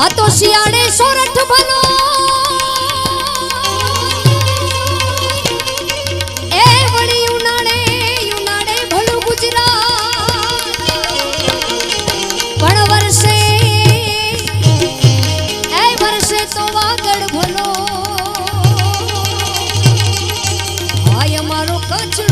આ તો શિયાળે સોરઠ ભલો. એ વળી ઉનાળે ઉનાળે ભલું ગુજરાત. પણ એ વર્ષે તો વાગડ ભલો. હાય અમારો કચ્છ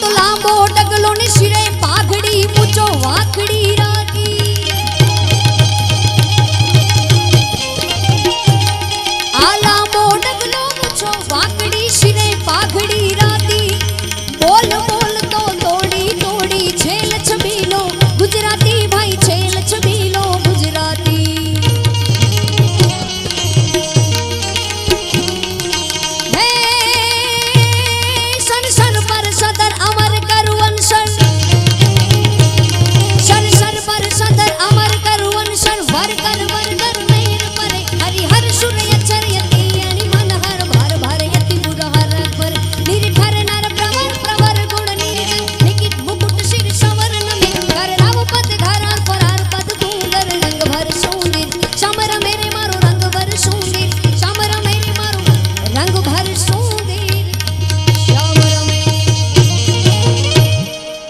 તો લાંબો ડગલો ને શિરે પાઘડી ઊંચો વાખડી